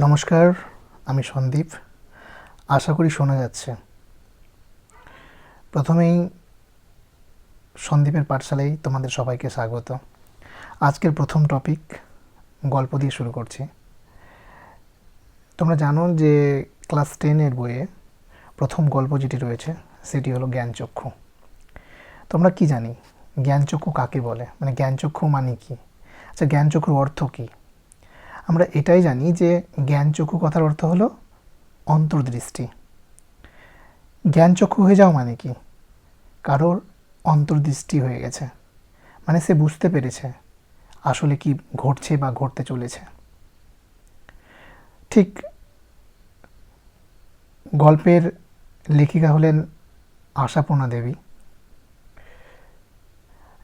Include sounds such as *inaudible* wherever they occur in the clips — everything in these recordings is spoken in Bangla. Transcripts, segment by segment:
নমস্কার, আমি সন্দীপ। আশা করি শোনা যাচ্ছে। প্রথমেই সন্দীপের পাঠশালায় তোমাদের সবাইকে স্বাগত। আজকের প্রথম টপিক গল্প দিয়ে শুরু করছি। তোমরা জানো যে ক্লাস টেনের বইয়ে প্রথম গল্প যেটি রয়েছে, সেটি হলো জ্ঞানচক্ষু। তোমরা কি জানি? জ্ঞানচক্ষু কাকে বলে? মানে জ্ঞানচক্ষু মানে কি? আচ্ছা জ্ঞানচক্ষুর অর্থ কী? আমরা এটাই জানি যে জ্ঞানচক্ষু কথার অর্থ হলো অন্তর্দৃষ্টি। জ্ঞানচক্ষু হয়ে যাওয়া মানে কি? কারোর অন্তর্দৃষ্টি হয়ে গেছে। মানে সে বুঝতে পেরেছে আসলে কি ঘটছে বা ঘটতে চলেছে। ঠিক গল্পের লেখিকা হলেন আশাপূর্ণা দেবী।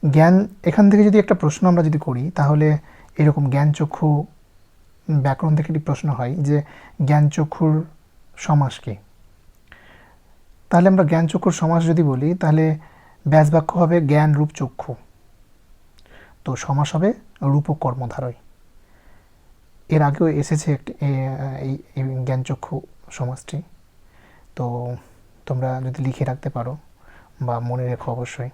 জ্ঞান, এখান থেকে যদি একটা প্রশ্ন আমরা যদি করি, তাহলে এরকম জ্ঞানচক্ষু ব্যাকরণ থেকে একটি প্রশ্ন হয় যে জ্ঞানচক্ষুর সমাস কি? তাহলে আমরা জ্ঞানচক্ষুর সমাস যদি বলি, তাহলে ব্যাস বাক্য হবে জ্ঞান রূপ চক্ষু। তো সমাস হবে রূপ কর্মধারয়। এর আগেও এসেছে একটি এই জ্ঞানচক্ষু সমাজটি তো তোমরা যদি লিখে রাখতে পারো বা মনে রেখো অবশ্যই।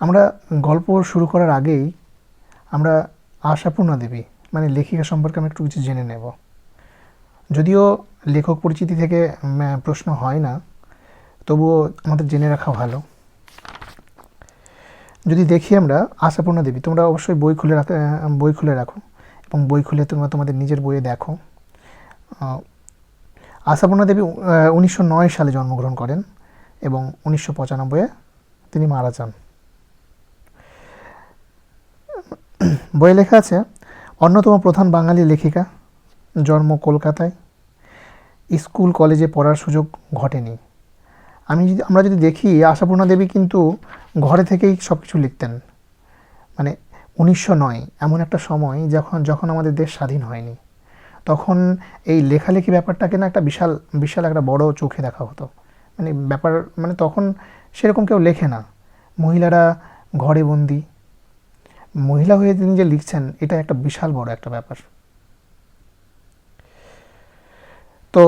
আমরা গল্প শুরু করার আগেই আমরা আশাপূর্ণা দেবী মানে লেখিকা সম্পর্কে আমি একটু কিছু জেনে নেব। যদিও লেখক পরিচিতি থেকে প্রশ্ন হয় না, তবুও আমাদের জেনে রাখা ভালো। যদি দেখি আমরা, আশাপূর্ণা দেবী, তোমরা অবশ্যই বই খুলে রাখ বই খুলে রাখো এবং বই খুলে তোমরা তোমাদের নিজের বইয়ে দেখো। আশাপূর্ণা দেবী উনিশশো নয় সালে জন্মগ্রহণ করেন এবং উনিশশো পঁচানব্বইয়ে তিনি মারা যান। বইয়ে লেখা আছে অন্যতম প্রধান বাঙালি লেখিকা, জন্ম কলকাতায়। স্কুল, কলেজে পড়ার সুযোগ ঘটেনি। আমি যদি, আমরা যদি দেখি, আশাপূর্ণা দেবী কিন্তু ঘরে থেকেই সব কিছু লিখতেন। মানে উনিশশো নয়, এমন একটা সময় যখন যখন আমাদের দেশ স্বাধীন হয়নি। তখন এই লেখালেখি ব্যাপারটাকে না একটা বিশাল বিশাল একটা বড় চোখে দেখা হতো। মানে ব্যাপার মানে তখন সেরকম কেউ লেখে না। মহিলারা ঘরে বন্দি মহিলা হয়ে তিনি যে লিখছেন, এটা একটা বিশাল বড় একটা ব্যাপার। তো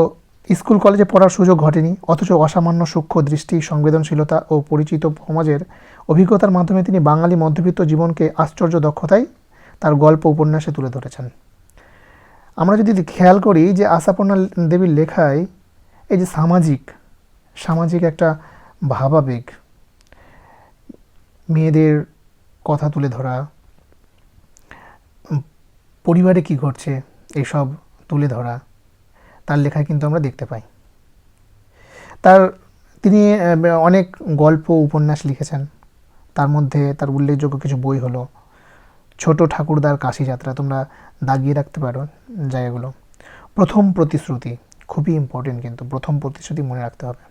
স্কুল কলেজে পড়ার সুযোগ ঘটেনি, অথচ অসামান্য সূক্ষ্ম দৃষ্টি, সংবেদনশীলতা ও পরিচিত সমাজের অভিজ্ঞতার মাধ্যমে তিনি বাঙালি মধ্যবিত্ত জীবনকে আশ্চর্য দক্ষতায় তার গল্প উপন্যাসে তুলে ধরেছেন। আমরা যদি খেয়াল করি যে আশাপূর্ণা দেবীর লেখায় এই যে সামাজিক সামাজিক একটা ভাবাবেগ, মেয়েদের কথা তুলে ধরা পরিবারে কি ঘটছে এইসব তুলে ধরা, তার লেখায় কিন্তু আমরা দেখতে পাই। তার, তিনি অনেক গল্প, উপন্যাস লিখেছেন। তার মধ্যে তার উল্লেখযোগ্য কিছু বই হলো, ছোট ঠাকুরদার কাশি যাত্রা তোমরা দাগিয়ে রাখতে পারো জায়গাগুলো। প্রথম প্রতিশ্রুতি, খুবই ইম্পর্টেন্ট কিন্তু, প্রথম প্রতিশ্রুতি মনে রাখতে হবে।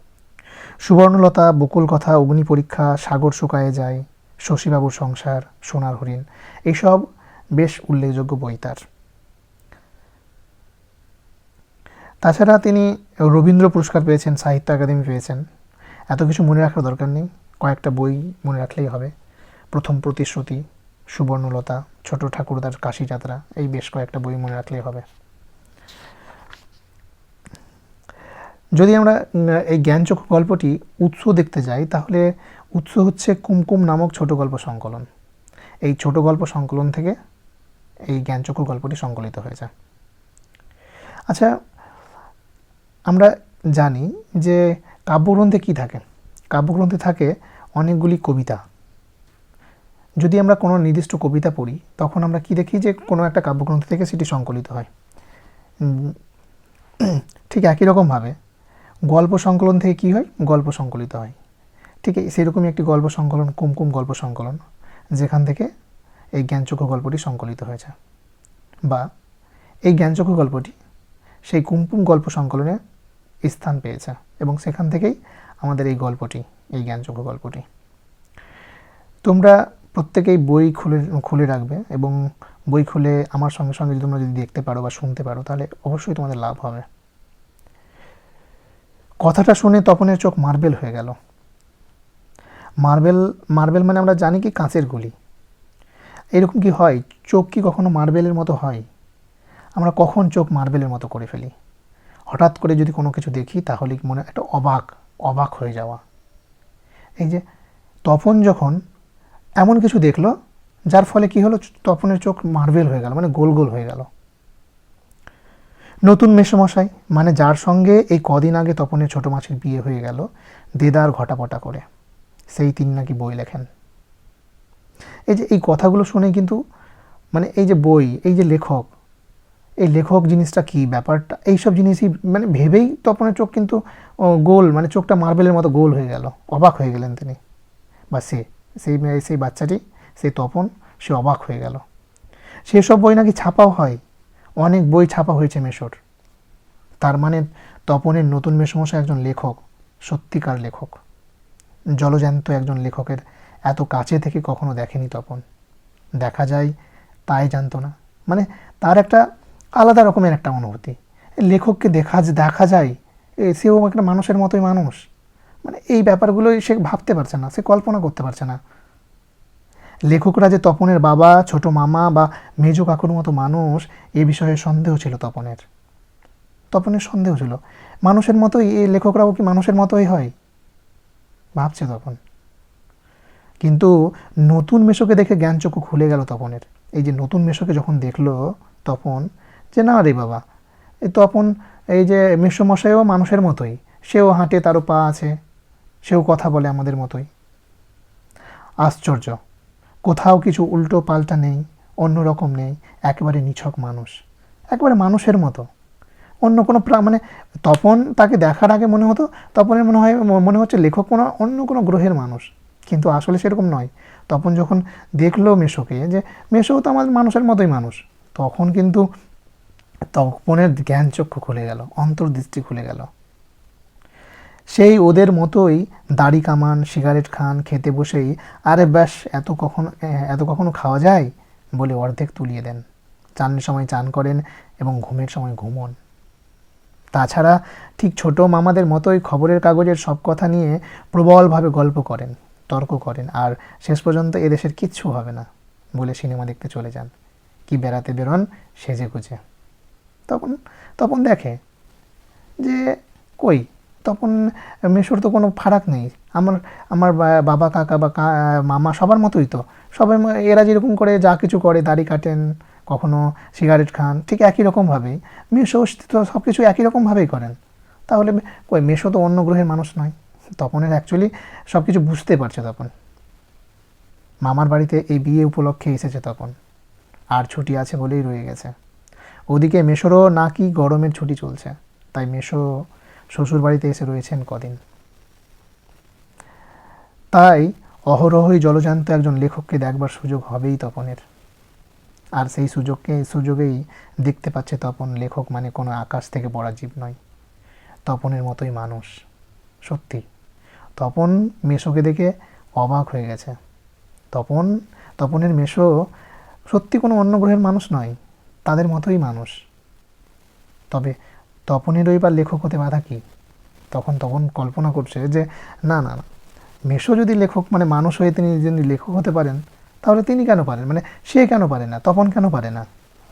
সুবর্ণলতা বকুল কথা অগ্নি পরীক্ষা, সাগর শুকায়ে যায়, শশীবাবুর সংসার, সোনার হরিণ এইসব বেশ উল্লেখযোগ্য বই তার। তাছাড়া তিনি রবীন্দ্র পুরস্কার পেয়েছেন, সাহিত্য একাডেমি পেয়েছেন। এত কিছু মনে রাখার দরকার নেই, কয়েকটা বই মনে রাখলেই হবে। প্রথম প্রতিশ্রুতি, সুবর্ণলতা, ছোট ঠাকুরদার কাশি যাত্রা, এই বেশ কয়েকটা বই মনে রাখলেই হবে। যদি আমরা এই জ্ঞানচক্ষু গল্পটি উৎস দেখতে যাই, তাহলে উৎস হচ্ছে কুমকুম নামক ছোট গল্প সংকলন। এই ছোট গল্প সংকলন থেকে এই জ্ঞানচক্ষু গল্পটি সংকলিত হয়েছে আচ্ছা আমরা জানি যে কাব্যগ্রন্থে কি থাকে? কাব্যগ্রন্থে থাকে অনেকগুলি কবিতা। যদি আমরা কোনো নির্দিষ্ট কবিতা পড়ি, তখন আমরা কি দেখি যে কোনো একটা কাব্যগ্রন্থ থেকে সেটি সংকলিত হয়। ঠিক একই রকমভাবে গল্প সংকলন থেকে কি হয়? গল্প সংকলিত হয়। ঠিক সেরকমই একটি গল্প সংকলন, কুমকুম গল্প সংকলন, যেখান থেকে এই জ্ঞানচক্ষু গল্পটি সংকলিত হয়েছে। বা এই জ্ঞানচক্ষু গল্পটি সেই কুমকুম গল্প সংকলনে স্থান পেয়েছে এবং সেখান থেকেই আমাদের এই গল্পটি, এই জ্ঞানচক্ষু গল্পটি। তোমরা প্রত্যেকেই বই খুলে খুলে রাখবে এবং বই খুলে আমার সঙ্গে সঙ্গে যদি তোমরা যদি দেখতে পারো বা শুনতে পারো, তাহলে অবশ্যই তোমাদের লাভ হবে। কথাটা শুনে তপনের চোখ মার্বেল হয়ে গেল। মার্বেল মার্বেল মানে আমরা জানি কি কাঁচের গুলি। এরকম কি হয়? চোখ কি কখনো মার্বেলের মতো হয়? আমরা কখন চোখ মার্বেলের মতো করে ফেলি? হঠাৎ করে যদি কোনো কিছু দেখি, তাহলে মনে একটা অবাক অবাক হয়ে যাওয়া। এই যে তপন যখন এমন কিছু দেখল, যার ফলে কি হলো? তপনের চোখ মার্বেল হয়ে গেল মানে গোল গোল হয়ে গেল। নতুন মেসমশাই মানে যার সঙ্গে এই কদিন আগে তপনের ছোট মাছের বিয়ে হয়ে গেল, দেদার ঘটাপটা করে। সেই তিনি নাকি বই লেখেন। এই যে এই কথাগুলো শুনে কিন্তু মানে এই যে বই, এই যে লেখক, এই লেখক জিনিসটা কি ব্যাপারটা? এইসব জিনিসই মানে ভেবেই তপনের চোখ কিন্তু গোল মানে চোখটা মার্বেলের মতো গোল হয়ে গেল। অবাক হয়ে গেলেন তিনি। বা সে, সেই সেই বাচ্চাটি, সেই তপন, সে অবাক হয়ে গেল। সেসব বই নাকি ছাপাও হয়। অনেক বই ছাপা হয়েছে মেশোর। তার মানে তপনের নতুন মেসমশাই একজন লেখক, সত্যিকার লেখক। জলজ্যান্ত একজন লেখকের এত কাছে থেকে কখনো দেখেনি তপন। দেখা যায় তাই জানতো না। মানে তার একটা আলাদা রকমের একটা অনুভূতি। লেখককে দেখা দেখা যায় সেও একটা মানুষের মতোই মানুষ। মানে এই ব্যাপারগুলোই সে ভাবতে পারছে না, সে কল্পনা করতে পারছে না। লেখকরা যে তপনের বাবা, ছোট মামা বা মেজ কাকুর মতো মানুষ, এ বিষয়ে সন্দেহ ছিল তপনের। তপনের সন্দেহ ছিল। মানুষের মতোই এই লেখকরাও কি মানুষের মতোই হয়? ভাবছে তখন কিন্তু নতুন মেশোকে দেখে জ্ঞানচক্ষু খুলে গেল তপনের। এই যে নতুন মেশোকে যখন দেখল তপন, যে না রে বাবা এই তপন এই যে মেসমশাইও মানুষের মতোই, সেও হাঁটে, তারও পা আছে, সেও কথা বলে আমাদের মতোই। আশ্চর্য, কোথাও কিছু উল্টো পাল্টা নেই, অন্য রকম নেই, একেবারে নিছক মানুষ, একেবারে মানুষের মতো। অন্য কোনো মানে তপন তাকে দেখার আগে মনে হতো, তপনের মনে হয়, মনে হচ্ছে লেখক কোনো, অন্য কোনো গ্রহের মানুষ। কিন্তু আসলে সেরকম নয়। তপন যখন দেখল মেশোকে যে মেশোও তো আমাদের মানুষের মতোই মানুষ, তখন কিন্তু তপনের জ্ঞান জ্ঞানচক্ষু খুলে গেল, অন্তর্দৃষ্টি খুলে গেল। সেই ওদের মতোই দাড়ি কামান, সিগারেট খান, খেতে বসেই আরে ব্যাস, এত কখনো এত কখনো খাওয়া যায়? বলে অর্ধেক তুলিয়ে দেন। চানের সময় চান করেন এবং ঘুমের সময় ঘুমন। তাছাড়া ঠিক ছোট মামাদের মতোই খবরের কাগজের সব কথা নিয়ে প্রবলভাবে গল্প করেন। তর্ক করেন। আর শেষ পর্যন্ত এদেশের কিচ্ছু হবে না বলে সিনেমা দেখতে চলে যান। কি বেড়াতে বেরোন, সেজে গুজে। তখন তখন দেখে যে কই? তখন মেশোর তো কোনো ফারাক নেই। আমার আমার বাবা, কাকা বা মামা সবার মতোই তো। সবাই এরা যেরকম করে যা কিছু করে, দাড়ি কাটেন, কখনো সিগারেট খান, ঠিক একই রকমভাবেই মেশো তো সব কিছু একই রকমভাবেই করেন। তাহলে কই, মেশো তো অন্য গ্রহের মানুষ নয়। তপনের অ্যাকচুয়ালি সব কিছু বুঝতে পারছে তখন মামার বাড়িতে এই বিয়ে উপলক্ষে এসেছে তখন আর ছুটি আছে বলেই রয়ে গেছে। ওদিকে মেশোরও নাকি গরমের ছুটি চলছে, তাই মেশো শ্বশুর বাড়িতে এসে রয়েছেন কদিন। তাই অহরহই জলজান্ত একজন লেখককে দেখবার সুযোগ হবেই তপনের। আর সেই সুযোগকে, সুযোগেই দেখতে পাচ্ছে তপন লেখক মানে কোনো আকাশ থেকে পড়া জীব নয়। তপনের মতোই মানুষ, সত্যি। তপন মেশোকে দেখে অবাক হয়ে গেছে। তপন, তপনের মেশো সত্যি কোনো অন্য গ্রহের মানুষ নয়, তাদের মতোই মানুষ। তবে তপনেরই বা লেখক হতে বাধা কী? তখন তখন কল্পনা করছে যে, না না না, মেশো যদি লেখক মানে মানুষ হয়ে তিনি যদি লেখক হতে পারেন, তাহলে তিনি কেন পারেন? মানে সে কেন পারে না? তপন কেন পারে না?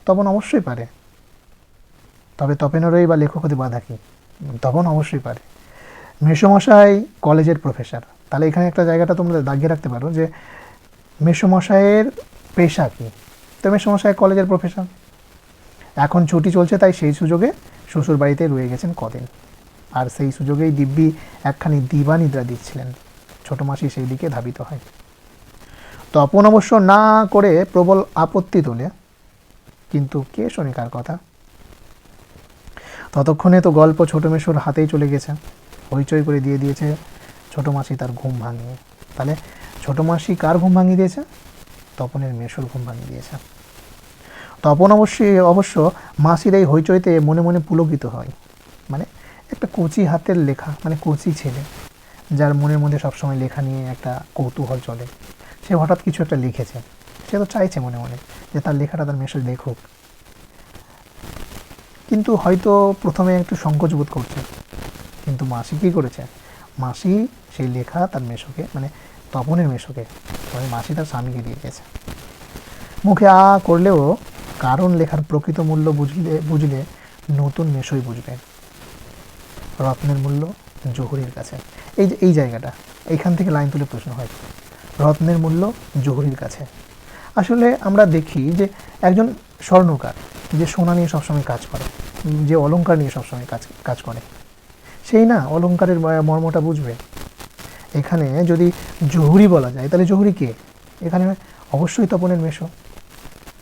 তপন অবশ্যই পারে। তবে তপনেরই বা লেখক হতে বাধা কী? তপন অবশ্যই পারে। মেসমশাই কলেজের প্রফেসর। তাহলে এখানে একটা জায়গাটা তোমরা দাগিয়ে রাখতে পারো যে মেসমশাইয়ের পেশা কী? তো মেসমশাই কলেজের প্রফেসর। এখন ছুটি চলছে তাই সেই সুযোগে শ্বশুর বাড়িতে রয়ে গেছেন কদিন। আর সেই সুযোগেই দিব্যি একখানি দিবানিদ্রা দিচ্ছিলেন। ছোট মাসি সেই দিকে ধাবিত হয়। তপন অবশ্য না করে প্রবল আপত্তি তোলে। কিন্তু কে শোনে কার কথা? ততক্ষণে তো গল্প ছোট মেশোর হাতেই চলে গেছে। হইচই করে দিয়ে দিয়েছে, ছোট মাসি তার ঘুম ভাঙিয়ে। তাহলে ছোট মাসি কার ঘুম ভাঙিয়ে দিয়েছে? তপনের মেশোর ঘুম ভাঙিয়ে দিয়েছে। তপন অবশ্যই, অবশ্য মাসির এই হইচইতে মনে মনে পুলকিত হয়। মানে একটা কচি হাতের লেখা মানে কচি ছেলে, যার মনের মধ্যে সবসময় লেখা নিয়ে একটা কৌতূহল চলে। সে হঠাৎ কিছু একটা লিখেছে। সে তো চাইছে মনে মনে যে তার লেখাটা তার মেসেজ লেখুক। কিন্তু হয়তো প্রথমে একটু সংকোচ বোধ করছে। কিন্তু মাসি কী করেছে? মাসি সেই লেখা তার মেশোকে মানে তপনের মেশোকে মানে মাসি তার স্বামীকে দিয়ে গেছে। মুখে আ করলেও কারণ লেখার প্রকৃত মূল্য বুঝলে বুঝলে নতুন মেশোই বুঝবে। রত্নের মূল্য জহুরির কাছে। এই যে, এই জায়গাটা, এইখান থেকে লাইন তুলে প্রশ্ন হয়। রত্নের মূল্য জহুরির কাছে। আসলে আমরা দেখি যে একজন স্বর্ণকার, যে সোনা নিয়ে সবসময় কাজ করে, যে অলঙ্কার নিয়ে সবসময় কাজ কাজ করে। সেই না অলংকারের ম- মর্মটা বুঝবে। এখানে যদি জহুরি বলা যায়, তাহলে জহুরি কে? এখানে অবশ্যই তপনের মেশো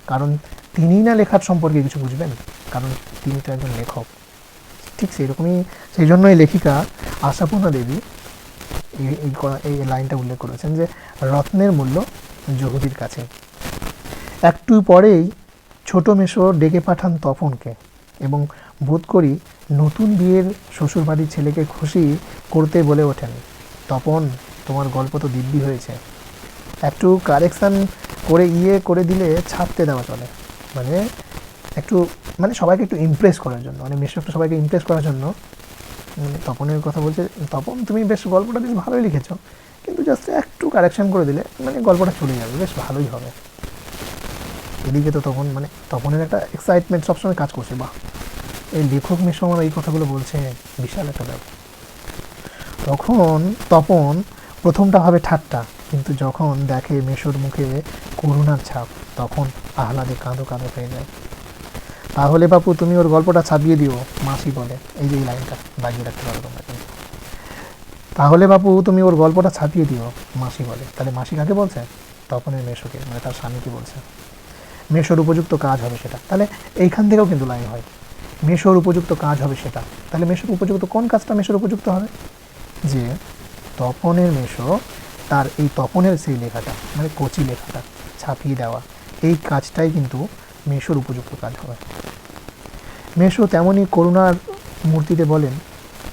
কারণ তিনিই না লেখার সম্পর্কে কিছু বুঝবেন? কারণ তিনি তো একজন লেখক। ঠিক সেই রকমই সেই জন্যই লেখিকা আশাপূর্ণা দেবী এই এই লাইনটা উল্লেখ করেছেন যে, রত্নের মূল্য জহুরির কাছে। একটু পরেই ছোট মেশো ডেকে পাঠান তপনকে এবং বোধ করি নতুন বিয়ের শ্বশুরবাড়ির ছেলেকে খুশি করতে বলে ওঠেন। তপন তোমার গল্প তো দিব্যি হয়েছে। একটু কারেকশান করে ইয়ে করে দিলে ছাপতে দেওয়া চলে। মানে একটু মানে সবাইকে একটু ইমপ্রেস করার জন্য মানে মেশো একটু সবাইকে ইমপ্রেস করার জন্য। উম, তপনের কথা বলছে তপন তুমি বেশ গল্পটা বেশ ভালোই লিখেছো। কিন্তু জাস্ট একটু কারেকশন করে দিলে মানে গল্পটা চলে যাবে বেশ ভালোই হবে। এদিকে তো তখন মানে তপনের একটা এক্সাইটমেন্ট সবসময় কাজ করছে বাহ। এই লেখক মেশো আমার এই কথাগুলো বলছে, বিশাল একটা ব্যাপার। তখন তপন প্রথমটা হবে ঠাট্টা, কিন্তু যখন দেখে মেশোর মুখে করুণার ছাপ, তখন আহ্লাদে কাঁদো কাঁদো হয়ে যায়। তাহলে বাপু, তুমি ওর গল্পটা ছাপিয়ে দিও, মাসি বলে। এই যে এই লাইনটা, বাজিয়ে রাখতে পারো তোমরা কিন্তু। তাহলে বাপু, তুমি ওর গল্পটা ছাপিয়ে দিও, মাসি বলে। তাহলে মাসি কাকে বলছে? তপনের মেশোকে মানে তার স্বামীকে বলছে। মেশোর উপযুক্ত কাজ হবে সেটা। তাহলে এইখান থেকেও কিন্তু লাইন হয়। মেশোর উপযুক্ত কাজ হবে সেটা। তাহলে মেশোর উপযুক্ত কোন কাজটা মেশোর উপযুক্ত হবে? যে তপনের মেশো তার এই তপনের সেই লেখাটা মানে কচি লেখাটা ছাপিয়ে দেওয়া, এই কাজটাই কিন্তু মেশোর উপযুক্ত কাজ হবে। মেশো তেমনই করুণার মূর্তিতে বলেন,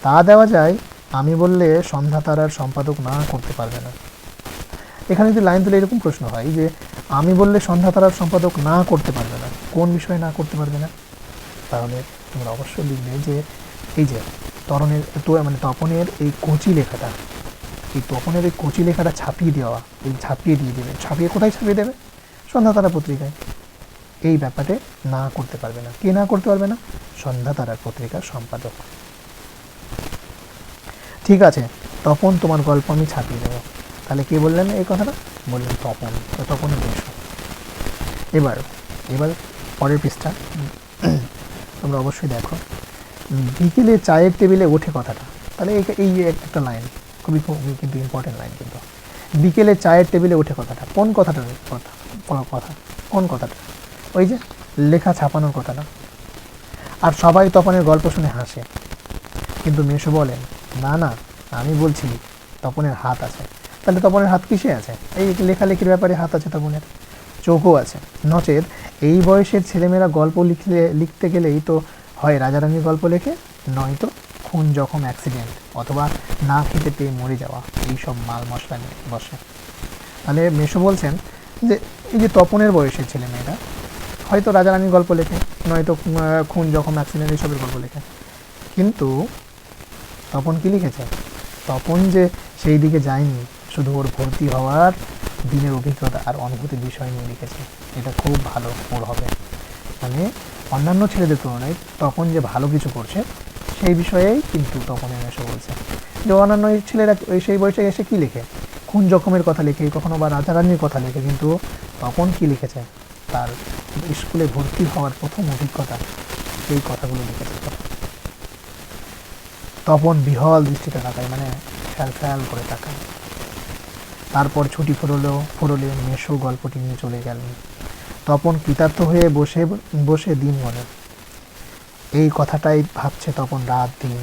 তা দেওয়া যায়, আমি বললে সন্ধ্যা তারার সম্পাদক না করতে পারবে না। এখানে যদি লাইন তুলে এরকম প্রশ্ন হয় যে, আমি বললে সন্ধ্যা তারার সম্পাদক না করতে পারবে না, কোন বিষয়ে না করতে পারবে না? তাহলে তোমরা অবশ্যই লিখবে যে এই যে তরণের তো মানে তপনের এই কচি লেখাটা, এই তপনের এই কচি লেখাটা ছাপিয়ে দেওয়া, এই ছাপিয়ে দিয়ে দেবে। ছাপিয়ে কোথায় ছাপিয়ে দেবে? সন্ধ্যা তারা পত্রিকায়। এই ব্যাপারে না করতে পারবে না। কে না করতে পারবে না? সন্ধ্যা তারার পত্রিকার সম্পাদক। ঠিক আছে, তপন তোমার গল্প আমি ছাপিয়ে দেবো। তাহলে কে বললেন এই কথাটা? বললেন তপন। তো তপনই এবার এবার পরের পৃষ্ঠা। তোমরা অবশ্যই দেখো। বিকেলে চায়ের টেবিলে ওঠে কথাটা। তাহলে এই একটা লাইন খুবই খুবই কিন্তু ইম্পর্টেন্ট লাইন কিন্তু। বিকেলে চায়ের টেবিলে ওঠে কথাটা। কোন কথাটার কথা? কথা? কোন কথাটা? ওই যে লেখা ছাপানোর কথাটা আর সবাই তপনের গল্প শুনে হাসে। কিন্তু মেশো বলেন না না, আমি বলছি, তপনের হাত আছে। তাহলে তপনের হাত কিসে আছে? এই লেখালেখির ব্যাপারে হাত আছে তপনের। চোখও আছে। নচেত এই বয়সের ছেলেমেয়েরা গল্প লিখলে, লিখতে গেলেই তো হয় রাজারানীর গল্প লেখে, নয়তো খুন জখম অ্যাক্সিডেন্ট অথবা না খেতে পেয়ে মরে যাওয়া এই সব মাল মশলা নিয়ে বসে। তাহলে মেশো বলছেন যে, এই যে তপনের বয়সের ছেলেমেয়েরা, হয়তো রাজারানীর গল্প লেখে, নয়তো খুন জখম অ্যাক্সিডেন্ট এইসবের গল্প লেখে। কিন্তু তপন কী লিখেছে? তপন যে সেই দিকে যায়নি, শুধু ওর ভর্তি হওয়ার দিনের অভিজ্ঞতা আর অনুভূতির বিষয় নিয়ে লিখেছে। এটা খুব ভালো ওর হবে। মানে অন্যান্য ছেলেদের তুলনায় তখন যে ভালো কিছু করছে, সেই বিষয়েই কিন্তু তপনের এসে বলছে। যে অন্যান্য ছেলেরা সেই বয়সে এসে কি লেখে? কোন জখমের কথা লেখে, কখনো বা রাজারানীর কথা লেখে, কিন্তু তখন কি লিখেছে? তার স্কুলে ভর্তি হওয়ার প্রথম অভিজ্ঞতা সেই কথাগুলো লিখেছে তপন বিহল দৃষ্টিতে তাকায় মানে ফ্যাল ফ্যাল করে তাকায়। তারপর ছুটি ফুরলো, ফুরলে মেশো গল্পটি নিয়ে চলে গেলেন। তপন কৃতার্থ হয়ে বসে বসে দিন গণে এই কথাটাই ভাবছে তপন রাত দিন।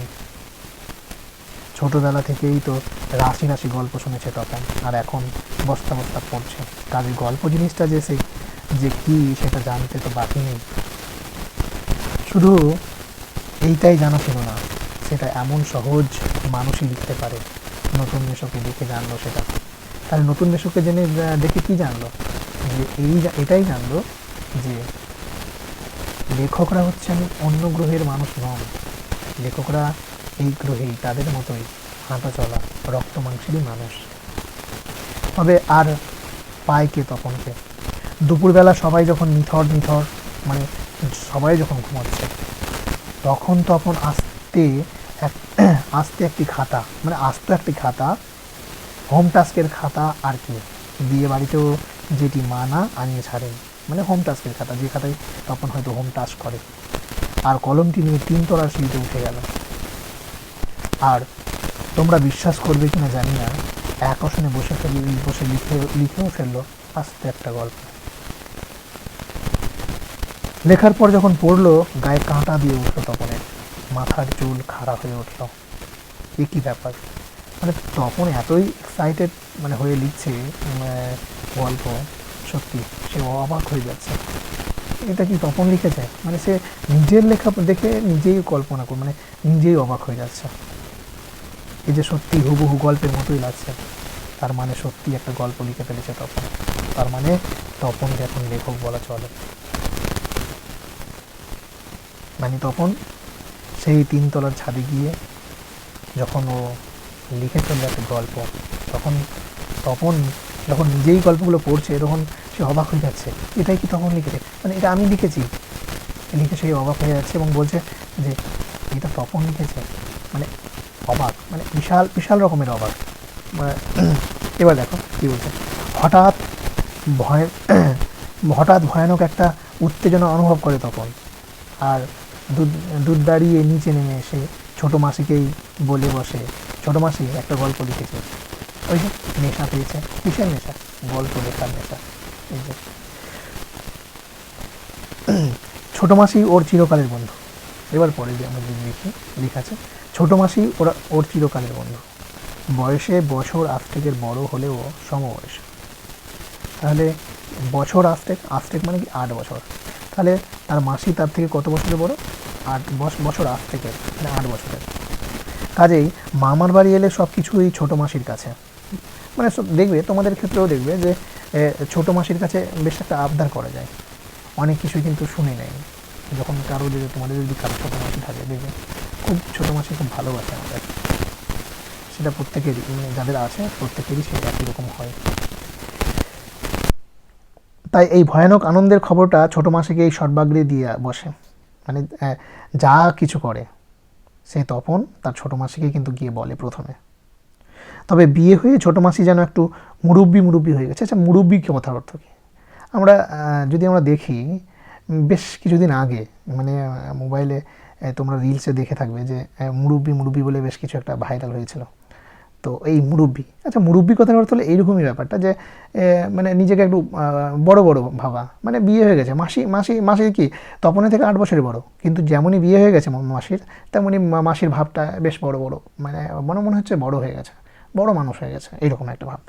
ছোটবেলা থেকেই তো রাশি রাশি গল্প শুনেছে তপন, আর এখন বস্তা বস্তা পড়ছে। কাজে গল্প জিনিসটা যে সে, যে কি সেটা জানতে তো বাকি নেই। শুধু এইটাই জানা ছিল না, সেটা এমন সহজ মানুষই লিখতে পারে। নতুন মেশোকে দেখে জানলো সেটা। তাহলে নতুন মেশোকে জেনে দেখে কি জানলো? যে এই এটাই জানলো যে লেখকরা হচ্ছেন অন্য গ্রহের মানুষ নন। লেখকরা এই গ্রহেই, তাদের মতোই হাঁটা চলা, রক্ত মাংসেরই মানুষ। তবে আর পায় কে তপনকে দুপুরবেলা সবাই যখন নিথর নিথর মানে সবাই যখন ঘুমাচ্ছে, তখন তখন আস্তে আস্তে একটি খাতা মানে আস্ত একটি খাতা হোম টাস্কের খাতা আর কি? বিয়ে বাড়িতেও যেটি মানা, আনিয়ে ছাড়েন মানে হোম টাস্কের খাতা, যে খাতায় তখন হয়তো হোম টাস্ক করে। আর কলমটি নিয়ে তিনতলার সিঁড়িতে উঠে গেল। আর তোমরা বিশ্বাস করবে কিনা জানি না, এক আসনে বসে ফেল বসে লিখে লিখেও ফেলল আস্তে একটা গল্প। লেখার পর যখন পড়ল, গায়ে কাঁটা দিয়ে উঠল তপনের। মাথার চুল খাড়া হয়ে উঠল। একই ব্যাপার? মানে তপন এতই এক্সাইটেড মানে হয়ে লিখছে গল্প, সত্যি, সে অবাক হয়ে যাচ্ছে। এটা কি তপন লিখেছে? মানে সে নিজের লেখা দেখে নিজেই কল্পনা করে মানে নিজেই অবাক হয়ে যাচ্ছে। এই যে সত্যি হুবহু গল্পের মতোই লাগছে, তার মানে সত্যি একটা গল্প লিখে ফেলেছে তপন। তার মানে তপনকে এখন লেখক বলা চলে। মানে তপন সেই তিনতলার ছাদে গিয়ে যখন ও লিখে ফেলল একটা গল্প। তখন তপন যখন নিজেই গল্পগুলো পড়ছে, তখন সে অবাক হয়ে যাচ্ছে, এটাই কি তখন লিখেছে? মানে এটা আমি লিখেছি। লিখে সেই অবাক হয়ে যাচ্ছে এবং বলছে যে, এটা তপন লিখেছে? মানে অবাক মানে বিশাল বিশাল রকমের অবাক। মানে *clears throat* এবার দেখো কী বলছে। হঠাৎ ভয়, *clears throat* হঠাৎ ভয়ানক একটা উত্তেজনা অনুভব করে তখন আর দুধ দুধ দাঁড়িয়ে নিচে নেমে এসে ছোটো মাসিকেই বলে বসে ছোটো মাসি একটা গল্প লিখেছে ওই যে নেশা পেয়েছে, কিসের নেশা? গল্প লেখার নেশা। এই যে। ছোটো মাসি ওর চিরকালের বন্ধু। এবার পরে যে আমরা যদি লিখি লেখা আছে, ছোটো মাসি ওরা, ওর চিরকালের বন্ধু। বয়সে বছর আস্তেকের বড় হলেও সমবয়স। তাহলে বছর আস্তেক আস্তেক মানে কি? আট বছর। তাহলে তার মাসি তার থেকে কত বছরের বড়? আট বছ- বছর আস্তেকের মানে আট বছরের। কাজেই মামার বাড়ি এলে সব কিছুই ছোটো মাসির কাছে। মানে সব দেখবে, তোমাদের ক্ষেত্রেও দেখবে যে ছোটো মাসির কাছে বেশ একটা আবদার করা যায়। অনেক কিছুই কিন্তু শুনে নেয়। যখন কারও যদি, তোমাদের যদি কারও ছোটো মাসি থাকে, দেখবে খুব ছোটো মাসি খুব ভালোবাসে আমাদের। সেটা প্রত্যেকেরই মানে যাদের আছে, প্রত্যেকেরই সেটা একই রকম হয়। তাই এই ভয়ানক আনন্দের খবরটা ছোটো মাসিকে এই সর্বাগ্রে দিয়ে বসে। মানে যা কিছু করে। সে তপন তার ছোটো মাসিকে কিন্তু গিয়ে বলে প্রথমে। তবে বিয়ে হয়ে ছোটো মাসি যেন একটু মুরব্বি মুরব্বি হয়ে গেছে আচ্ছা মুরব্বি কথার অর্থ কী? আমরা যদি আমরা দেখি বেশ কিছুদিন আগে মানে মোবাইলে তোমরা রিলসে দেখে থাকবে যে মুরব্বি মুরব্বি বলে বেশ কিছু একটা ভাইরাল হয়েছিল। তো এই মুরব্বী। আচ্ছা মুরব্বী কথার অর্থ হলো এইরকমই ব্যাপারটা যে মানে নিজেকে একটু বড় বড় ভাবা। মানে বিয়ে হয়ে গেছে, মাসি মাসি মাসি কি তপনের থেকে আট বছরের বড়। কিন্তু যেমনই বিয়ে হয়ে গেছে মাসির, তেমনই মাসির ভাবটা বেশ বড় বড়। মানে মনে মনে হচ্ছে বড় হয়ে গেছে, বড় মানুষ হয়ে গেছে, এইরকম একটা ভাব।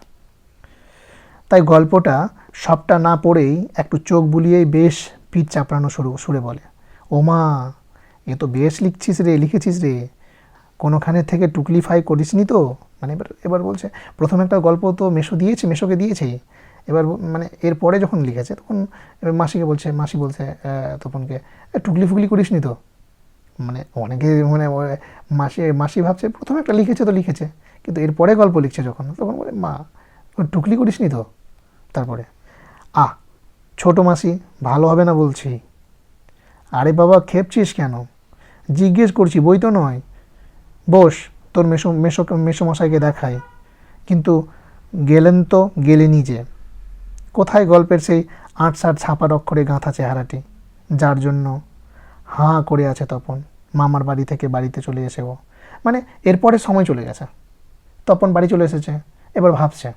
তাই গল্পটা সবটা না পড়েই একটু চোখ বুলিয়েই বেশ পিঠ চাপড়ানো শুরু সুরে বলে। ও মা এ তো বেশ লিখছিস রে, লিখেছিস রে। কোনোখানে থেকে টুকলিফাই করিসনি তো? মানে এবার এবার বলছে, প্রথম একটা গল্প তো মেশো দিয়েছে মেশোকে দিয়েছে। এবার মানে এরপরে যখন লিখেছে, তখন এবার মাসিকে বলছে, মাসি বলছে তপনকে টুকলি ফুকলি করিসনি তো? মানে অনেকে মানে মাসি মাসি ভাবছে, প্রথমে একটা লিখেছে তো লিখেছে। কিন্তু এরপরে গল্প লিখছে যখন, তখন বলে, মা টুকলি করিসনি তো? তারপরে, আ, ছোট মাসি, ভালো হবে না বলছি। আরে বাবা, খেপছিস কেন? জিজ্ঞেস করছি, বই তো নয়। বস, তোর মেশো মেশো মেশোমশাইকে দেখাই। কিন্তু গেলেন তো গেলেনই যে। কোথায় গল্পের সেই আট সাট ছাপার অক্ষরে গাঁথা চেহারাটি? যার জন্য হাঁ করে আছে তপন। মামার বাড়ি থেকে বাড়িতে চলে এসে ও। মানে এরপরে সময় চলে গেছে। তপন বাড়ি চলে এসেছে। এবার ভাবছে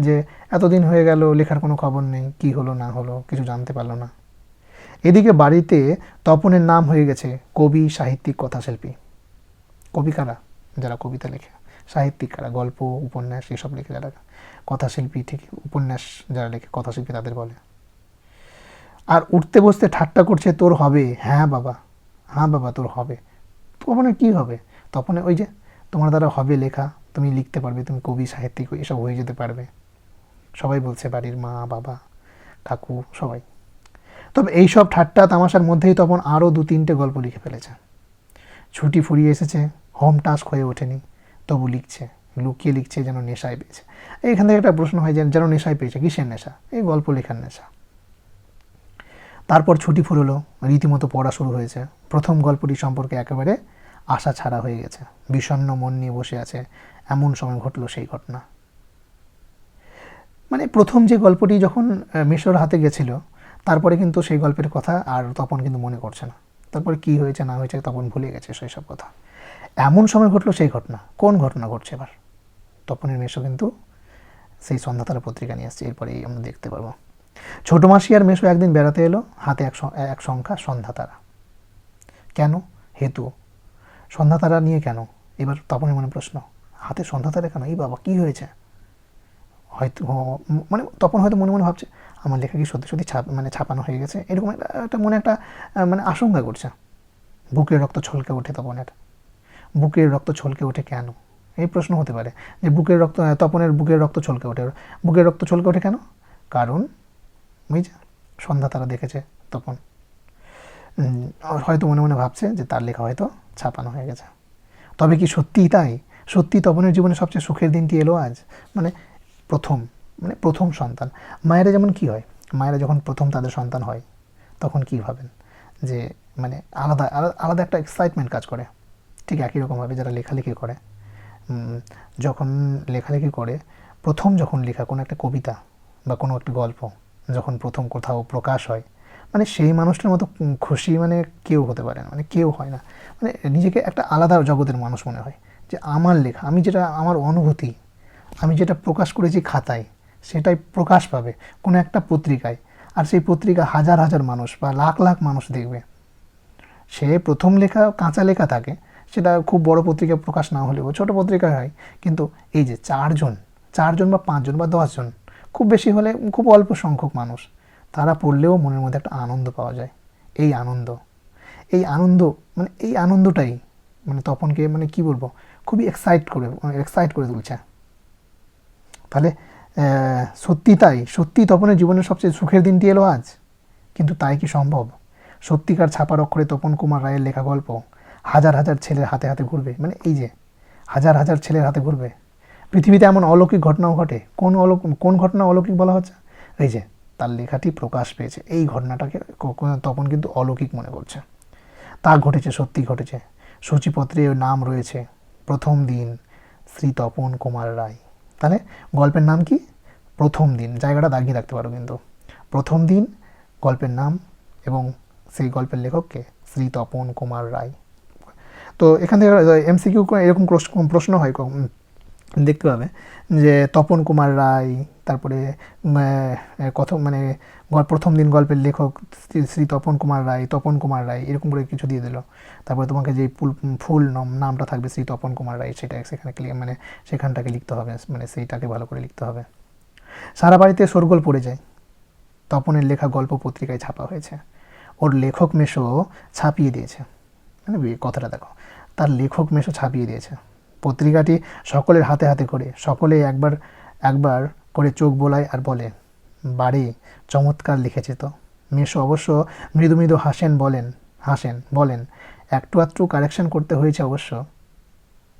যে এতদিন হয়ে গেল, লেখার কোনো খবর নেই, কি হলো, না হলো, কিছু জানতে পারল না। এদিকে বাড়িতে তপনের নাম হয়ে গেছে কবি সাহিত্যিক, কথাশিল্পী। কবি কারা যারা কবিতা লেখে সাহিত্যিক কারা গল্প, উপন্যাস এসব লেখে যারা। কথাশিল্পী ঠিক উপন্যাস যারা লেখে, কথাশিল্পী তাদের বলে। আর উঠতে বসতে ঠাট্টা করছে, তোর হবে। হ্যাঁ বাবা। হ্যাঁ বাবা, তোর হবে। তপনের কি হবে? তপনে ওই যে, তোমার দ্বারা হবে লেখা, তুমি লিখতে পারবে, তুমি কবি, সাহিত্যিক, এসব হয়ে যেতে পারবে। সবাই বলছে, বাড়ির মা, বাবা, কাকু, সবাই। তবে এইসব ঠাট্টা, তামাশার মধ্যেই তখন আরও দু তিনটে গল্প লিখে ফেলেছে। ছুটি ফুরিয়ে এসেছে হোম টাস্ক হয়ে ওঠেনি। তবু লিখছে, লুকিয়ে লিখছে যেন নেশায় পেয়েছে। এইখান থেকে একটা প্রশ্ন হয় যে, যেন নেশায় পেয়েছে, কিসের নেশা? এই গল্প লেখার নেশা। তারপর ছুটি ফুরলো, রীতিমতো পড়া শুরু হয়েছে। প্রথম গল্পটি সম্পর্কে একেবারে আশা ছাড়া হয়ে গেছে। বিষণ্ণ মন নিয়ে বসে আছে, এমন সময় ঘটলো সেই ঘটনা। মানে প্রথম যে গল্পটি যখন মিশর হাতে গেছিল, তারপরে কিন্তু সেই গল্পের কথা আর তপন কিন্তু মনে করছে না। তারপরে কি হয়েছে, না হয়েছে তপন ভুলে গেছে সেই সব কথা। এমন সময় ঘটলো সেই ঘটনা। কোন ঘটনা ঘটছে এবার? তপনের মেশো কিন্তু সেই সন্ধ্যাতারা পত্রিকা নিয়ে আসছে, এরপরেই আমরা দেখতে পারব। ছোট মাসি আর মেশো একদিন বেড়াতে এলো, হাতে এক এক সংখ্যা সন্ধ্যাতারা। কেন? হেতু। সন্ধ্যাতারা নিয়ে কেন? এবার তপনের মনে প্রশ্ন, হাতে সন্ধ্যাতারা কেন? এই বাবা, কি হয়েছে? হয়তো মানে তখন হয়তো মনে মনে ভাবছে, আমার লেখা কি সত্যি সত্যি ছাপ মানে ছাপানো হয়ে গেছে? এরকম একটা- একটা মনে একটা মানে আশঙ্কা করছে। বুকের রক্ত ছলকে ওঠে তপনের। বুকের রক্ত ছলকে ওঠে কেন? এই প্রশ্ন হতে পারে। যে বুকের রক্ত তপনের বুকের রক্ত ছলকে ওঠে। বুকের রক্ত ছলকে ওঠে কেন? কারণ যে সন্ধ্যা তারা দেখেছে তপন। হয়তো মনে মনে ভাবছে যে তার লেখা হয়তো ছাপানো হয়ে গেছে। তবে কি সত্যিই তাই? সত্যি তপনের জীবনে সবচেয়ে সুখের দিনটি এলো আজ? মানে প্রথম মানে প্রথম সন্তান। মায়েরা যেমন কি হয়? মায়েরা যখন প্রথম তাদের সন্তান হয়, তখন কি ভাবেন? যে মানে আলাদা- আলাদা একটা এক্সাইটমেন্ট কাজ করে। ঠিক একই রকমভাবে যারা লেখালেখি করে যখন লেখালেখি করে, প্রথম যখন লেখা কোনো একটা কবিতা বা কোনো একটা গল্প, যখন প্রথম কোথাও প্রকাশ হয় মানে সেই মানুষটার মতো খুশি মানে কেউ হতে পারে না মানে কেউ হয় না। মানে নিজেকে একটা আলাদা জগতের মানুষ মনে হয় যে আমার লেখা, আমি যেটা, আমার অনুভূতি, আমি যেটা প্রকাশ করেছি খাতায়, সেটাই প্রকাশ পাবে কোনো একটা পত্রিকায়। আর সেই পত্রিকা হাজার হাজার মানুষ বা লাখ লাখ মানুষ দেখবে। সে প্রথম লেখা, কাঁচা লেখা থাকে সেটা খুব বড় পত্রিকা প্রকাশ না হলেও, ছোট পত্রিকায় হয়। কিন্তু এই যে চারজন চারজন বা পাঁচজন বা দশজন, খুব বেশি হলে খুব অল্প সংখ্যক মানুষ, তারা পড়লেও মনের মধ্যে একটা আনন্দ পাওয়া যায়। এই আনন্দ এই আনন্দ মানে এই আনন্দটাই মানে তপনকে মানে কি বলব, খুবই এক্সাইট করে এক্সাইট করে তুলছে। তাহলে সত্যি তাই, সত্যি তপনের জীবনের সবচেয়ে সুখের দিনটি এলো আজ? কিন্তু তাই কি সম্ভব? সত্যিকার ছাপার অক্ষরে তপন কুমার রায়ের লেখা গল্প হাজার হাজার ছেলের হাতে হাতে ঘুরবে। মানে এই যে, হাজার হাজার ছেলের হাতে ঘুরবে। পৃথিবীতে এমন অলৌকিক ঘটনাও ঘটে। কোন অলৌক, কোন ঘটনা অলৌকিক বলা হচ্ছে? এই যে, তার লেখাটি প্রকাশ পেয়েছে। এই ঘটনাটাকে তপন কিন্তু অলৌকিক মনে করছে। তা ঘটেছে, সত্যি ঘটেছে। সূচিপত্রে নাম রয়েছে, প্রথম দিন, শ্রী তপন কুমার রায়। তাহলে গল্পের নাম কি? প্রথম দিন। জায়গাটা দাগিয়ে রাখতে পারো কিন্তু। প্রথম দিন, গল্পের নাম এবং সেই গল্পের লেখককে শ্রী তপন কুমার রায়। তো এখান থেকে এমসিকিউ এরকম প্রশ্ন- হয় দেখতে পাবে। যে তপন কুমার রায়, তারপরে কত মানে প্রথম দিন গল্পের লেখক শ্রী- তপন কুমার রায়, তপন কুমার রায়, এরকম করে কিছু দিয়ে দিল। তারপরে তোমাকে যে ফুল ফুল নাম- নামটা থাকবে শ্রী তপন কুমার রায়, সেটা সেখানে মানে সেখানটাকে লিখতে হবে মানে সেইটাকে ভালো করে লিখতে হবে। সারা বাড়িতে শোরগোল পড়ে যায়। তপনের লেখা গল্প পত্রিকায় ছাপা হয়েছে। ওর লেখক মেশো ছাপিয়ে দিয়েছে। মানে কথাটা দেখো। তার লেখক মেশো ছাপিয়ে দিয়েছে। পত্রিকাটি সকলের হাতে হাতে করে সকলে একবার একবার করে চোখ বোলায় আর বলে, বাড়ি চমৎকার লিখেছে তো। মেশো অবশ্য মৃদু মৃদু হাসেন, বলেন হাসেন, বলেন, একটু আধটু কারেকশন করতে হয়েছে অবশ্য।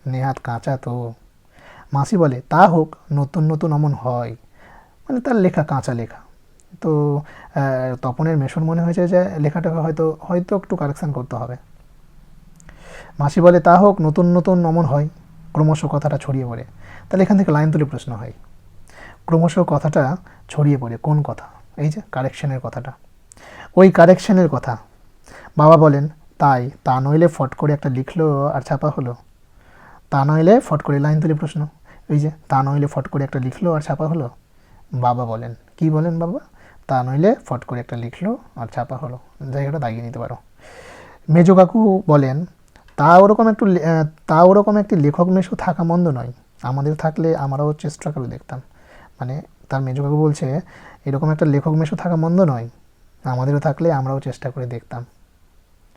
নেহাত কাঁচা তো। মাসি বলে, তা হোক, নতুন নতুন অমন হয়। মানে তার লেখা কাঁচা লেখা। তো তপনের মেশোর মনে হয়েছে যে লেখাটাকে হয়তো হয়তো একটু কারেকশান করতে হবে। মাসি বলে, তা হোক, নতুন নতুন অমন হয়। ক্রমশ কথাটা ছড়িয়ে পড়ে। তাহলে এখান থেকে লাইন তুলে প্রশ্ন হয়। ক্রমশ কথাটা ছড়িয়ে পড়ে। কোন কথা? এই যে, কারেকশনের কথাটা। ওই কারেকশনের কথা। বাবা বলেন, তাই, তা নইলে ফট করে একটা লিখলো আর ছাপা হলো। তা নইলে ফট করে লাইন তুলে প্রশ্ন। এই যে, তা নইলে ফট করে একটা লিখলো আর ছাপা হলো? বাবা বলেন, কি বলেন বাবা? তা নইলে ফট করে একটা লিখলো আর ছাপা হলো। জায়গাটা দাগিয়ে নিতে পারো। মেজো কাকু বলেন তা ওরকম একটু তা ওরকম একটি লেখক মেশো থাকা মন্দ নয়। আমাদের থাকলে আমরাও চেষ্টা করে দেখতাম। মানে তার মেজো কাকু বলছে, এরকম একটা লেখক মেশো থাকা মন্দ নয়। আমাদেরও থাকলে আমরাও চেষ্টা করে দেখতাম।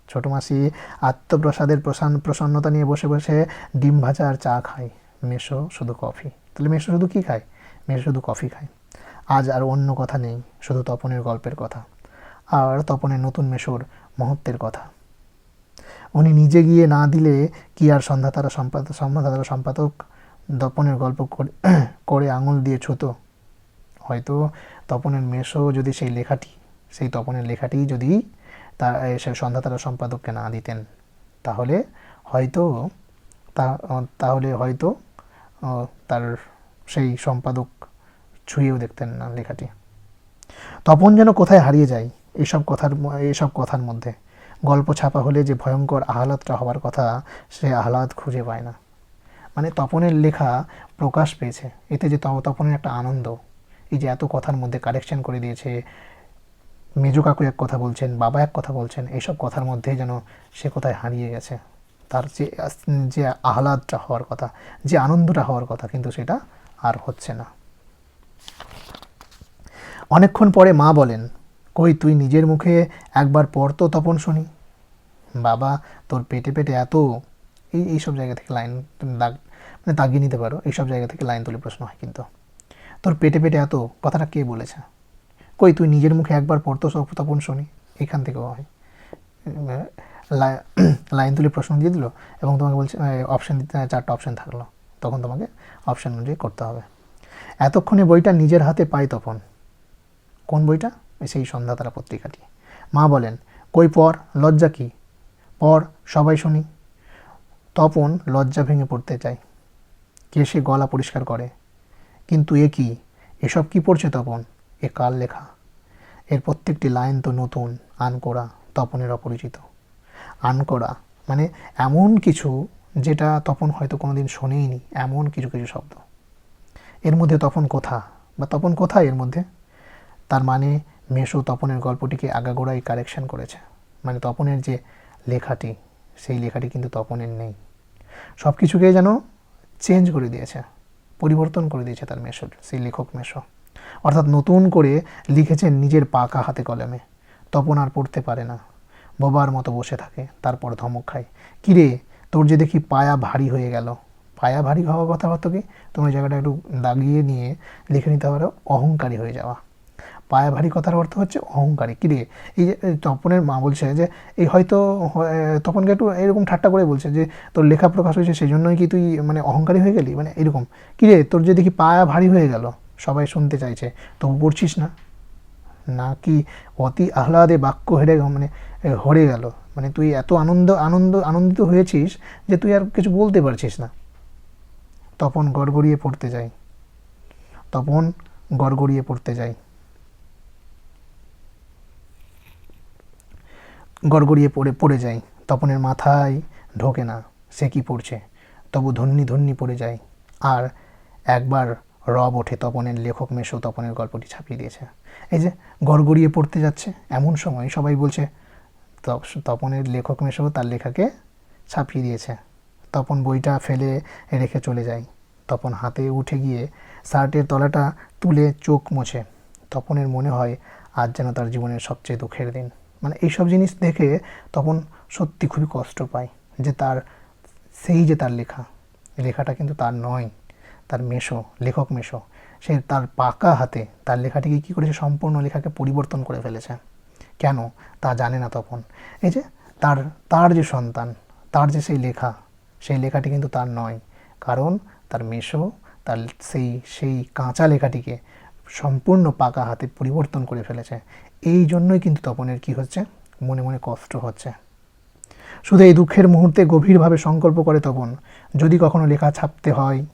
ছোটো মাসি আত্মপ্রসাদের প্রসান প্রসন্নতা নিয়ে বসে বসে ডিম ভাজা আর চা খায়। মেশো শুধু কফি। তাহলে মেশো শুধু কী খায়? মেশো শুধু কফি খায়। আজ আর অন্য কথা নেই, শুধু তপনের গল্পের কথা। আর তপনের নতুন মেশোর মুহূর্তের কথা। উনি নিজে গিয়ে না দিলে কি আর সন্ধ্যা তারা সম্পাদক সন্ধ্যা তারা সম্পাদক তপনের গল্প করে করে আঙুল দিয়ে ছুতো। হয়তো তপনের মেশো যদি সেই লেখাটি, সেই তপনের লেখাটি যদি তার সে সন্ধ্যাতারা সম্পাদককে না দিতেন, তাহলে হয়তো তাহলে হয়তো তার সেই সম্পাদক ছুঁয়েও দেখতেন না লেখাটি। তপন যেন কোথায় হারিয়ে যায়, এসব কথার এসব কথার মধ্যে। গল্প ছাপা হলে যে ভয়ঙ্কর আহ্লাদটা হওয়ার কথা, সে আহ্লাদ খুঁজে পায় না। মানে তপনের লেখা প্রকাশ পেয়েছে। এতে যে তপনের একটা আনন্দ, এই যে এত কথার মধ্যে কারেকশন করে দিয়েছে, মেজু কাকু এক কথা বলছেন, বাবা এক কথা বলছেন এইসব কথার মধ্যে যেন সে কোথায় হারিয়ে গেছে। তার যে যে আহ্লাদটা হওয়ার কথা, যে আনন্দটা হওয়ার কথা কিন্তু সেটা আর হচ্ছে না। অনেকক্ষণ পরে মা বলেন কই তুই নিজের মুখে একবার পড় তো তপন শুনি। বাবা, তোর পেটে পেটে এত এই এইসব জায়গা থেকে লাইন তুমি দাগ মানে দাগিয়ে নিতে পারো এইসব জায়গা থেকে লাইন তুলে প্রশ্ন হয় কিন্তু। তোর পেটে পেটে এত, কথাটা কে বলেছে? কই তুই নিজের মুখে একবার পড়তো সব তপন শুনি, এখান থেকেও হয়। লাই- লাইন তুলে প্রশ্ন দিয়ে দিল এবং তোমাকে বলছে অপশান দিতে, চারটা অপশান থাকল। তখন তোমাকে অপশান অনুযায়ী করতে হবে। এতক্ষণে বইটা নিজের হাতে পাই তখন কোন বইটা? সেই সন্ধ্যাতারা পত্রিকাটি। মা বলেন, কই পর? লজ্জা কি? পর, সবাই শুনি। তপন লজ্জা ভেঙে পড়তে চায়। কে সে গলা পরিষ্কার করে? কিন্তু এ কি? এসব কি পড়ছে তপন? এ কাল লেখা? এর প্রত্যেকটি লাইন তো নতুন, আনকোড়া, তপনের অপরিচিত। আনকোড়া মানে এমন কিছু যেটা তপন হয়তো কোনোদিন শোনেইনি, এমন কিছু কিছু শব্দ। এর মধ্যে তপন কোথা? বা তপন কোথায় এর মধ্যে? তার মানে মেশো তপনের গল্পটিকে আগাগোড়াই কারেকশন করেছে। মানে তপনের যে লেখাটি, সেই লেখাটি কিন্তু তপনের নেই। সব কিছুকে যেন চেঞ্জ করে দিয়েছে, পরিবর্তন করে দিয়েছে তার মেশো সেই লেখক মেশো অর্থাৎ নতুন করে লিখেছেন নিজের পাকা হাতে কলমে। তপন আর পড়তে পারে না। বোবার মতো বসে থাকে, তারপর ধমক খায়। কিরে তোর যে দেখি পায়া ভারী হয়ে গেল। পায়া ভারী হওয়া কথা কত কি? তোমরা জায়গাটা একটু দাগিয়ে নিয়ে লিখে নিতে পারো অহংকারী হয়ে যাওয়া। পায়া ভারী কথার অর্থ হচ্ছে অহংকারী। কী কিরে এই যে তপনের মা বলছে যে, এই হয়তো তপনকে একটু এরকম ঠাট্টা করে বলছে যে, তোর লেখা প্রকাশ হয়েছে সেই জন্যই কি তুই মানে অহংকারী হয়ে গেলি? মানে এরকম। কিরে তোর যে দেখি পায়া ভারী হয়ে গেল, সবাই শুনতে চাইছে, তবু পড়ছিস না? নাকি অতি আহ্লাদে বাক্য হেরে মানে হরে গেল। মানে তুই এত আনন্দ আনন্দ, আনন্দিত হয়েছিস যে তুই আর কিছু বলতে পারছিস না। তপন গড়গড়িয়ে পড়তে যায়। তপন গড়গড়িয়ে পড়তে যায়। গড়গড়িয়ে পড়ে পড়ে যায় তপনের মাথায় ঢোকে না, সে কি পড়ছে? তবু ধন্যি ধন্যি পড়ে যায় আর একবার রব ওঠে তপনের লেখক মেশো তপনের গল্পটি ছাপিয়ে দিয়েছে। এই যে গড়গড়িয়ে পড়তে যাচ্ছে, এমন সময় সবাই বলছে, তপ- তপনের লেখক মেশো তার লেখাকে ছাপিয়ে দিয়েছে। তপন বইটা ফেলে রেখে চলে যায় তপন হাতে উঠে গিয়ে শার্টের তলাটা তুলে চোখ মোছে। তপনের মনে হয়, আজ যেন তার জীবনের সবচেয়ে দুঃখের দিন। মানে এইসব জিনিস দেখে তপন সত্যি খুবই কষ্ট পায় যে তার, সেই যে তার লেখা, লেখাটা কিন্তু তার নয়, তার মেশো, লেখক মেশো। সে তার পাকা হাতে তার লেখাটিকে কী করেছে? সম্পূর্ণ লেখাকে পরিবর্তন করে ফেলেছে। কেন? তা জানে না তখন এই যে তার তার যে সন্তান, তার যে সেই লেখা, সেই লেখাটি কিন্তু তার নয়। কারণ তার মেশো, তার সেই সেই কাঁচা লেখাটিকে সম্পূর্ণ পাকা হাতে পরিবর্তন করে ফেলেছে। এই জন্যই কিন্তু তপনের কি হচ্ছে? মনে মনে কষ্ট হচ্ছে। শুধু এই দুঃখের মুহূর্তে গভীরভাবে সংকল্প করে তপন, যদি কখনো লেখা ছাপতে হয়।